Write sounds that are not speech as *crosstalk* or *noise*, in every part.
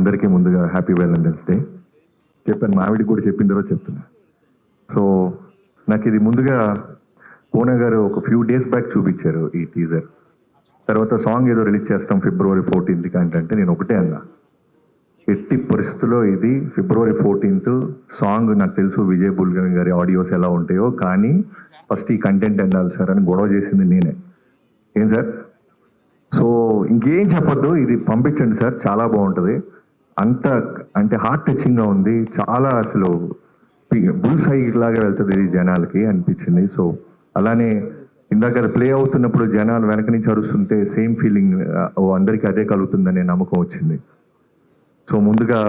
అందరికీ ముందుగా happy Valentine's day చెప్పాను మా కూడా చెప్పిన తర్వాత చెప్తున్నా. సో నాకు ఇది ముందుగా కోన గారు ఒక ఫ్యూ డేస్ బ్యాక్ చూపించారు ఈ టీజర్ తర్వాత సాంగ్ ఏదో రిలీజ్ చేస్తాం ఫిబ్రవరి ఫోర్టీన్త్కి అంటే నేను ఒకటే అన్నా. ఎట్టి పరిస్థితుల్లో ఇది ఫిబ్రవరి ఫోర్టీన్త్ సాంగ్ నాకు తెలుసు విజయ్ బుల్గన్ గారి ఆడియోస్ ఎలా ఉంటాయో కానీ ఫస్ట్ ఈ కంటెంట్ ఎండాలి సార్ అని గొడవ చేసింది నేనే. ఏం సార్ సో ఇంకేం చెప్పొద్దు ఇది పంపించండి సార్ చాలా బాగుంటుంది. అంత అంటే హార్ట్ టచింగ్గా ఉంది. చాలా అసలు బుల్ సై లాగా వెళ్తుంది ఇది జనాలకి అనిపించింది. సో అలానే ఇందాక అది ప్లే అవుతున్నప్పుడు జనాలు వెనక నుంచి అరుస్తుంటే సేమ్ ఫీలింగ్ అందరికీ అదే కలుగుతుందనే నమ్మకం వచ్చింది. సో ముందుగా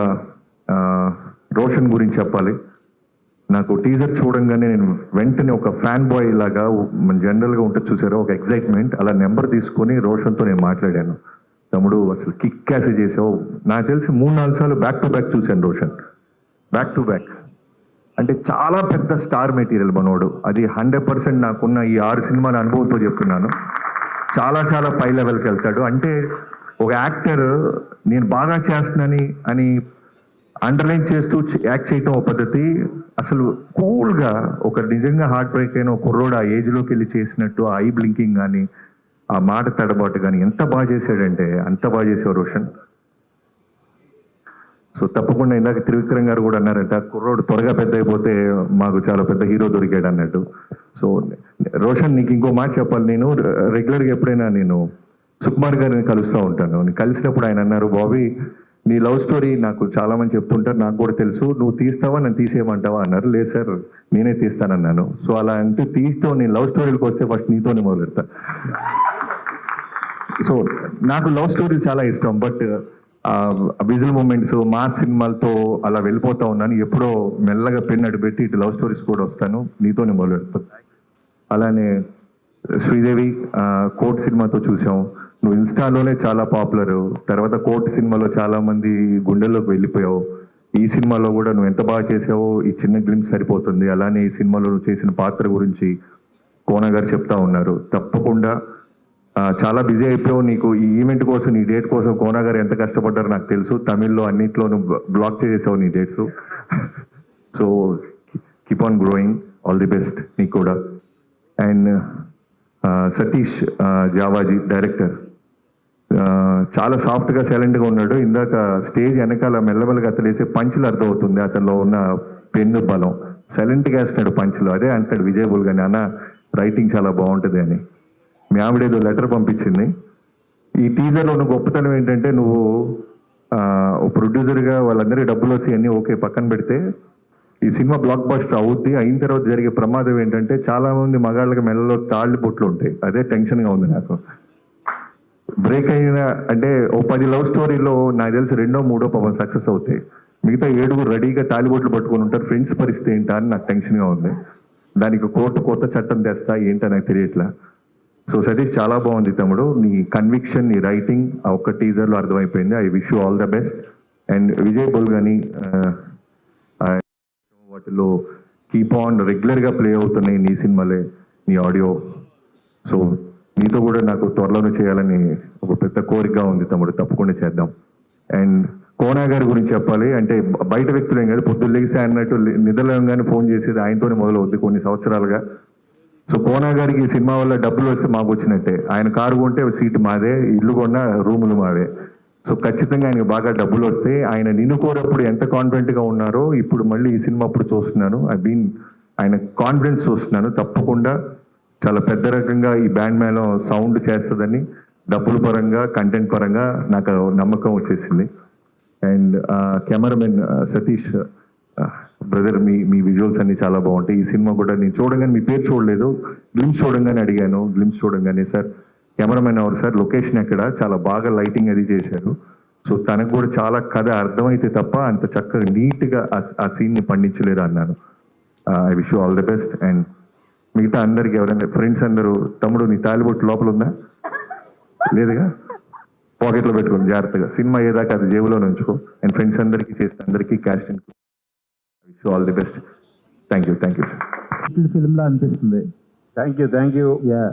రోషన్ గురించి చెప్పాలి. నాకు టీజర్ చూడంగానే నేను వెంటనే ఒక ఫ్యాన్ బాయ్ లాగా జనరల్గా ఉంటుంది చూసారో ఒక ఎక్సైట్మెంట్ అలా నెంబర్ తీసుకొని రోషన్తో నేను మాట్లాడాను. తమ్ముడు అసలు కిక్ క్యాసే చేసావు. నాకు తెలిసి మూడు నాలుగు సార్లు బ్యాక్ టు బ్యాక్ చూశాను రోషన్. బ్యాక్ టు బ్యాక్ అంటే చాలా పెద్ద స్టార్ మెటీరియల్ మనోడు. అది హండ్రెడ్ పర్సెంట్ నాకున్న ఈ ఆరు సినిమాల అనుభవంతో చెప్తున్నాను. చాలా చాలా పై లెవెల్కి వెళ్తాడు. అంటే ఒక యాక్టర్ నేను బాగా చేస్తున్నాని అని అండర్లైన్ చేస్తూ యాక్ట్ చేయటం ఒక పద్ధతి. అసలు కూల్గా ఒక నిజంగా హార్ట్ బ్రేక్ అయిన ఒక కుర్రోడు ఆ ఏజ్లోకి వెళ్ళి చేసినట్టు ఆ ఐ బ్లింకింగ్ కానీ ఆ మాట తడబాటు కానీ ఎంత బాగా చేశాడంటే అంత బాగా చేసేవారు రోషన్. సో తప్పకుండా ఇందాక త్రివిక్రమ్ గారు కూడా అన్నారంట కుర్రోడు త్వరగా పెద్ద అయిపోతే మాకు చాలా పెద్ద హీరో దొరికాడు అన్నట్టు. సో రోషన్ నీకు ఇంకో మాట చెప్పాలి నేను రెగ్యులర్గా ఎప్పుడైనా నేను సుకుమార్ గారిని కలుస్తూ ఉంటాను. నేను కలిసినప్పుడు ఆయన అన్నారు బాబీ నీ లవ్ స్టోరీ నాకు చాలా మంది చెప్తుంటారు నాకు కూడా తెలుసు నువ్వు తీస్తావా నన్ను తీసేయమంటావా? అన్నారు. లేదు సార్ నేనే తీస్తానన్నాను. సో అలా అంటే తీస్తూ నేను లవ్ స్టోరీలకు వస్తే ఫస్ట్ నీతోనే మొదలు సో నాకు లవ్ స్టోరీ చాలా ఇష్టం బట్ విజువల్ మూమెంట్స్ మా సినిమాలతో అలా వెళ్ళిపోతా ఉన్నాను. ఎప్పుడో మెల్లగా పెన్ అడిపెట్టి ఇటు లవ్ స్టోరీస్ కూడా వస్తాను. నీతోనే మొదలు పెడతాను అలానే శ్రీదేవి కోట్ కోర్ట్ సినిమాతో చూసాం. నువ్వు ఇన్స్టాలోనే చాలా పాపులర్ తర్వాత కోర్ట్ సినిమాలో చాలామంది గుండెల్లోకి వెళ్ళిపోయావు. ఈ సినిమాలో కూడా నువ్వు ఎంత బాగా చేసావో ఈ చిన్న గ్లిమ్స్ సరిపోతుంది. అలానే ఈ సినిమాలో నువ్వు చేసిన పాత్ర గురించి కోన గారు చెప్తా ఉన్నారు. తప్పకుండా చాలా బిజీ అయిపోయావు. నీకు ఈ ఈవెంట్ కోసం నీ డేట్ కోసం కోనా గారు ఎంత కష్టపడ్డారో నాకు తెలుసు. తమిళ్ళో అన్నింటిలోనూ బ్లాక్ చేసేసావు నీ dates. *laughs* So keep on growing all the best నీకు కూడా. అండ్ సతీష్ జావాజీ డైరెక్టర్ చాలా సాఫ్ట్గా సైలెంట్గా ఉన్నాడు. ఇందాక స్టేజ్ వెనకాల మెల్లమెల్లగా అతను వేసే పంచులు అర్థమవుతుంది. అతనిలో ఉన్న పెన్ను బలం. సైలెంట్గా వేస్తున్నాడు పంచులు అదే అంటాడు విజయ్ బుల్ కానీ అన్న రైటింగ్ చాలా బాగుంటుంది అని. మీ ఆవిడ ఏదో లెటర్ పంపించింది. ఈ టీజర్లో ఉన్న గొప్పతనం ఏంటంటే నువ్వు ప్రొడ్యూసర్గా వాళ్ళందరికీ డబ్బులు వస్తాయి అన్నీ ఓకే పక్కన పెడితే ఈ సినిమా బ్లాక్ బస్టర్ అవుద్ది. అయిన తర్వాత జరిగే ప్రమాదం ఏంటంటే చాలామంది మగాళ్ళకి మెల్లలో తాళ్ళు బొట్లు ఉంటాయి. అదే టెన్షన్గా ఉంది నాకు. బ్రేక్ అయిన అంటే ఓ పది లవ్ స్టోరీలో నాకు తెలిసి రెండో మూడో పాపం సక్సెస్ అవుతాయి. మిగతా ఏడుగురు రెడీగా తాలిబొట్లు పట్టుకొని ఉంటారు. ఫ్రెండ్స్ పరిస్థితి ఏంటా అని నాకు టెన్షన్గా ఉంది. దానికి కోర్టు కొత్త చట్టం తెస్తా ఏంటో నాకు తెలియట్లా. సో సతీష్ చాలా బాగుంది తమ్ముడు. నీ కన్విక్షన్ నీ రైటింగ్ ఒక్క టీజర్లో అర్థమైపోయింది. I wish you all the best and Vijay కానీ వాటిలో కీప్ ఆన్ రెగ్యులర్గా ప్లే అవుతున్నాయి నీ సినిమాలే నీ ఆడియో సో నీతో కూడా నాకు త్వరలోనే చేయాలని ఒక పెద్ద కోరికగా ఉంది తమ్ముడు. తప్పకుండా చేద్దాం. అండ్ కోనా గారి గురించి చెప్పాలి అంటే బయట వ్యక్తులేం కాదు పొద్దున్న లేసి అన్నట్టు నిద్రలేగానే ఫోన్ చేసేది ఆయనతోనే మొదలవుద్ది కొన్ని సంవత్సరాలుగా. సో కోనా గారికి ఈ సినిమా వల్ల డబ్బులు వస్తే మాకు వచ్చినట్టే. ఆయన కారు కొంటే సీటు మాదే ఇల్లు కొన్న రూములు మావే సో ఖచ్చితంగా ఆయనకి బాగా డబ్బులు వస్తాయి ఆయన నిన్ను కోరప్పుడు ఎంత కాన్ఫిడెంట్గా ఉన్నారో ఇప్పుడు మళ్ళీ ఈ సినిమా అప్పుడు చూస్తున్నాను. ఐ బీన్ ఆయన కాన్ఫిడెన్స్ చూస్తున్నాను. తప్పకుండా చాలా పెద్ద రకంగా ఈ బ్యాండ్ మేళం సౌండ్ చేస్తుందని డబ్బుల పరంగా కంటెంట్ పరంగా నాకు నమ్మకం వచ్చేసింది. And cameraman uh, uh, Satish brother మీ మీ విజువల్స్ అన్ని చాలా బాగుంటాయి. ఈ సినిమా కూడా నేను చూడగానే మీ పేరు చూడలేదు. గ్లిమ్స్ చూడంగానే అడిగాను. గ్లిమ్స్ చూడంగానే సార్ కెమెరామెన్ ఎవరు? సార్ లొకేషన్ ఎక్కడ? చాలా బాగా లైటింగ్ అది చేశారు. సో తనకు కూడా చాలా కథ అర్థమైతే తప్ప అంత చక్కగా నీట్గా ఆ సీన్ని పండించలేరు అన్నాను. I wish all the best and మిగతా అందరికి ఎవరైనా ఫ్రెండ్స్ అందరూ తమ్ముడు నీ తాలిబొట్టు లోపల ఉందా? లేదుగా? పాకెట్లో పెట్టుకోండి జాగ్రత్తగా. సినిమా ఏదాకా అది జేబులో ఉంచుకో. అండ్ ఫ్రెండ్స్ అందరికీ చేసిన అందరికీ casting and wish all the best thank you thank you sir film లా అనిపిస్తుంది. Thank you thank you yeah